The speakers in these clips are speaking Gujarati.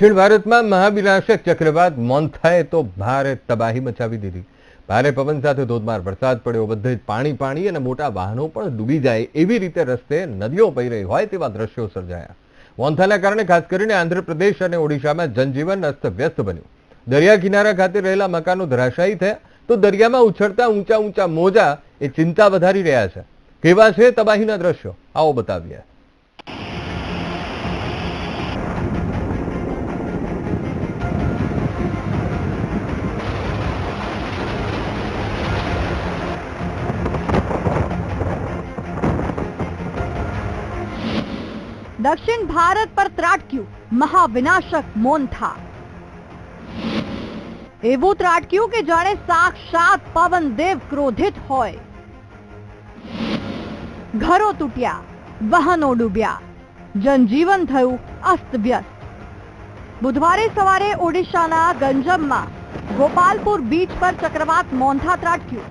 દક્ષિણ ભારતમાં મહાવિનાશક ચક્રવાત મોન્થાએ તો ભારે તબાહી મચાવી દીધી ભારે પવન સાથે ધોધમાર વરસાદ પડ્યો બધે જ પાણી પાણી અને મોટા વાહનો પણ ડૂબી જાય એવી રીતે રસ્તે નદીઓ પહી રહી હોય તેવા દ્રશ્યો સર્જાયા મોન્થાના કારણે ખાસ કરીને આંધ્રપ્રદેશ અને ઓડિશામાં જનજીવન અસ્તવ્યસ્ત બન્યું દરિયા કિનારા ખાતે રહેલા મકાનો ધરાશાયી થયા તો દરિયામાં ઉછળતા ઊંચા ઊંચા મોજા એ ચિંતા વધારી રહ્યા છે કેવા છે તબાહીના દ્રશ્યો આવો બતાવીએ દક્ષિણ ભારત પર ત્રાટક્યું મહાવિનાશક મોન્થા એવું ત્રાટક્યું કે જાણે સાક્ષાત પવનદેવ ક્રોધિત હોય. ઘરો તૂટ્યા, વાહનો ડૂબ્યા, જનજીવન થયું અસ્તવ્યસ્ત બુધવારે સવારે ઓડિશાના ગંજમમાં ગોપાલપુર બીચ પર ચક્રવાત મોન્થા ત્રાટક્યું.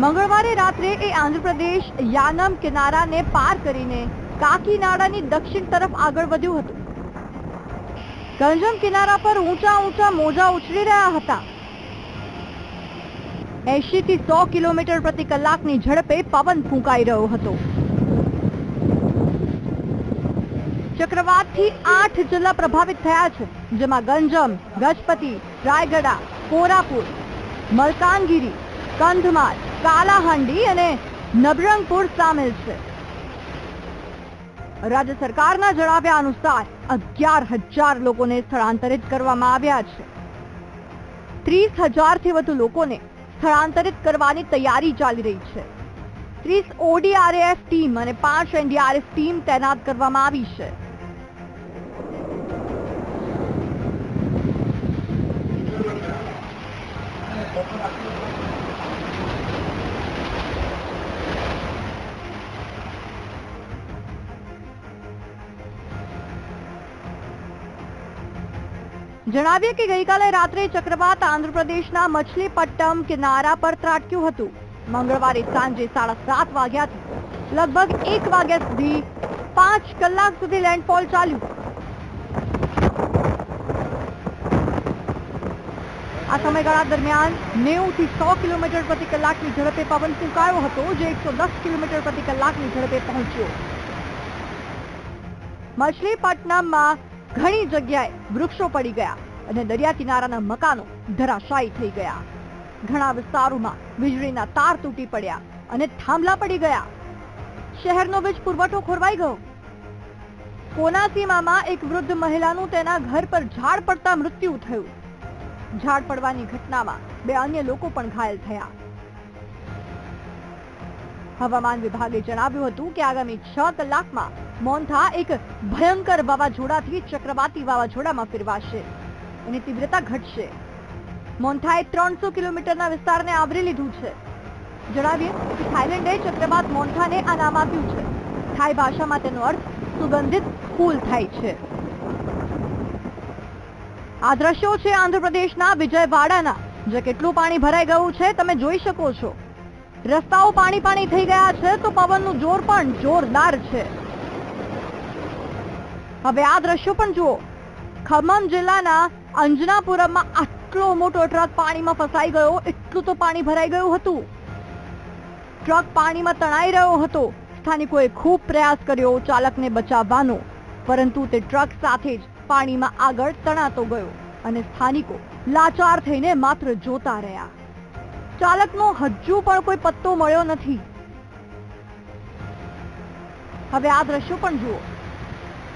મંગળવારે રાત્રે એ આંધ્રપ્રદેશ યાનમ કિનારાને પાર કરીને કાકીનાડાની દક્ષિણ તરફ આગળ વધ્યું હતું. ગંજમ કિનારા પર ઊંચા ઊંચા મોજા ઉછળી રહ્યા હતા. એસી થી સો કિલોમીટર પ્રતિ કલાકની ઝડપે પવન ફૂંકાઈ રહ્યો હતો. ચક્રવાતથી આઠ જિલ્લા પ્રભાવિત થયા છે, જેમાં ગંજમ, ગજપતિ, રાયગડા, કોરાપુર, મલકાનગીરી કંધમાલ કાલાહાંડી અને નબરંગપુર સામેલ છે. રાજ્ય સરકારના જણાવ્યા અનુસાર અગિયાર હજાર લોકોને સ્થળાંતરિત કરવામાં આવ્યા છે. ત્રીસ હજારથી વધુ લોકોને સ્થળાંતરિત કરવાની તૈયારી ચાલી રહી છે. ત્રીસ ઓડીઆરએફ ટીમ અને પાંચ એનડીઆરએફ ટીમ તૈનાત કરવામાં આવી છે. જણાવીએ કે ગઈકાલે રાત્રે ચક્રવાત આંધ્રપ્રદેશના મછલીપટ્ટમ કિનારા પર ત્રાટક્યું હતું. મંગળવારે સાંજે સાડા સાત વાગ્યાથી લગભગ એક વાગ્યા સુધી પાંચ કલાક સુધી લેન્ડફોલ ચાલ્યું. આ સમયગાળા દરમિયાન નેવું થી સો કિલોમીટર પ્રતિ કલાકની ઝડપે પવન ફૂંકાયો હતો, જે એકસો દસ કિલોમીટર પ્રતિ કલાકની ઝડપે પહોંચ્યો. મછલીપટ્ટનમમાં ઘણી જગ્યાએ વૃક્ષો પડી ગયા અને દરિયા કિનારાના મકાનો ધરાશાયી થઈ ગયા. ઘણા વિસ્તારોમાં વીજળીના તાર તૂટી પડ્યા અને થાંભલા પડી ગયા. શહેરનો વીજ પુરવઠો ખોરવાઈ ગયો. કોનાસીમામાં એક વૃદ્ધ મહિલાનું તેના ઘર પર ઝાડ પડતા મૃત્યુ થયું. ઝાડ પડવાની ઘટનામાં બે અન્ય લોકો પણ ઘાયલ થયા. હવામાન વિભાગે જણાવ્યું હતું કે આગામી છ કલાકમાં મોન્થા એક ભયંકર વાવાઝોડાથી ચક્રવાતી વાવાઝોડામાં ફેરવાશે અને તીવ્રતા ઘટશે. મોન્થાએ ત્રણસો કિલોમીટરના વિસ્તારને આવરી લીધું છે. જણાવીએ કે થાઈલેન્ડે ચક્રવાત મોન્થાને આ નામ આપ્યું છે. થાઈ ભાષામાં તેનો અર્થ સુગંધિત ફૂલ થાય છે. આ દ્રશ્યો છે આંધ્રપ્રદેશના વિજયવાડાના. જે કેટલું પાણી ભરાઈ ગયું છે, તમે જોઈ શકો છો. રસ્તાઓ પાણી પાણી થઈ ગયા છે તો પવનનું જોર પણ જોરદાર છે. હવે આ દ્રશ્યો પણ જુઓ. ખమ్మમ જિલ્લાના અંજનાપુરમમાં આટલો મોટો ટ્રક પાણીમાં ફસાઈ ગયો, એટલું તો પાણી ભરાઈ ગયું હતું. ટ્રક પાણીમાં તણાઈ રહ્યો હતો. સ્થાનિકોએ ખૂબ પ્રયાસ કર્યો ચાલકને બચાવવાનો, પરંતુ તે ટ્રક સાથે જ પાણીમાં આગળ તણાતો ગયો અને સ્થાનિકો લાચાર થઈને માત્ર જોતા રહ્યા. ચાલકનો હજુ પણ કોઈ પત્તો મળ્યો નથી. હવે આ દ્રશ્યો પણ જુઓ.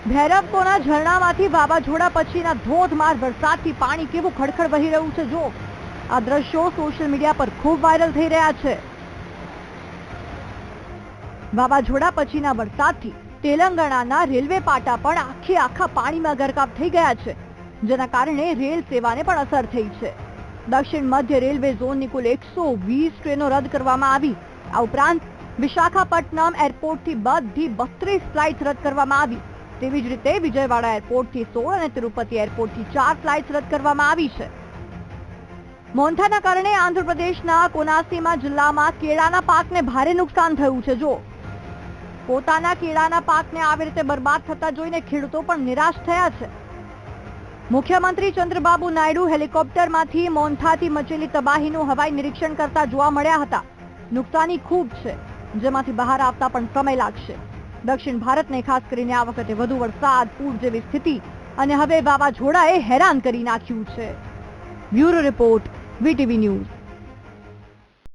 ભૈરવકોના ઝરણામાંથી વાવાઝોડા પછીના ધોધમાર વરસાદથી પાણી કેવું ખડખડ વહી રહ્યું છે જો આ દ્રશ્યો સોશિયલ મીડિયા પર ખૂબ વાયરલ થઈ રહ્યા છે. વાવાઝોડા પછીના વરસાદથી તેલંગાણાના રેલવે પાટા પણ આખે આખા પાણીમાં ગરકાવ થઈ ગયા છે, જેના કારણે રેલ સેવાને પણ અસર થઈ છે. દક્ષિણ મધ્ય રેલવે ઝોનની કુલ એકસો વીસ ટ્રેનો રદ કરવામાં આવી. આ ઉપરાંત વિશાખાપટ્ટનમ એરપોર્ટથી બધી બત્રીસ ફ્લાઇટ રદ કરવામાં આવી. તેવી જ રીતે વિજયવાડા એરપોર્ટથી સોળ અને તિરુપતિ એરપોર્ટથી ચાર ફ્લાઇટ રદ કરવામાં આવી છે. મોન્થાના કારણે આંધ્રપ્રદેશના કોનાસીમા જિલ્લામાં કેળાના પાકને ભારે નુકસાન થયું છે. જો પોતાના કેળાના પાકને આવી રીતે બરબાદ થતા જોઈને ખેડૂતો પણ નિરાશ થયા છે. મુખ્યમંત્રી ચંદ્રબાબુ નાયડુ હેલિકોપ્ટરમાંથી મોન્થાથી મચેલી તબાહીનું હવાઈ નિરીક્ષણ કરતા જોવા મળ્યા હતા. નુકસાની ખૂબ છે, જેમાંથી બહાર આવતા પણ સમય લાગશે. દક્ષિણ ભારતને ખાસ કરીને આ વખતે વધુ વરસાદ, પૂર જેવી સ્થિતિ અને હવે વાવાઝોડાએ હેરાન કરી નાખ્યું છે. Bureau report, VTV news.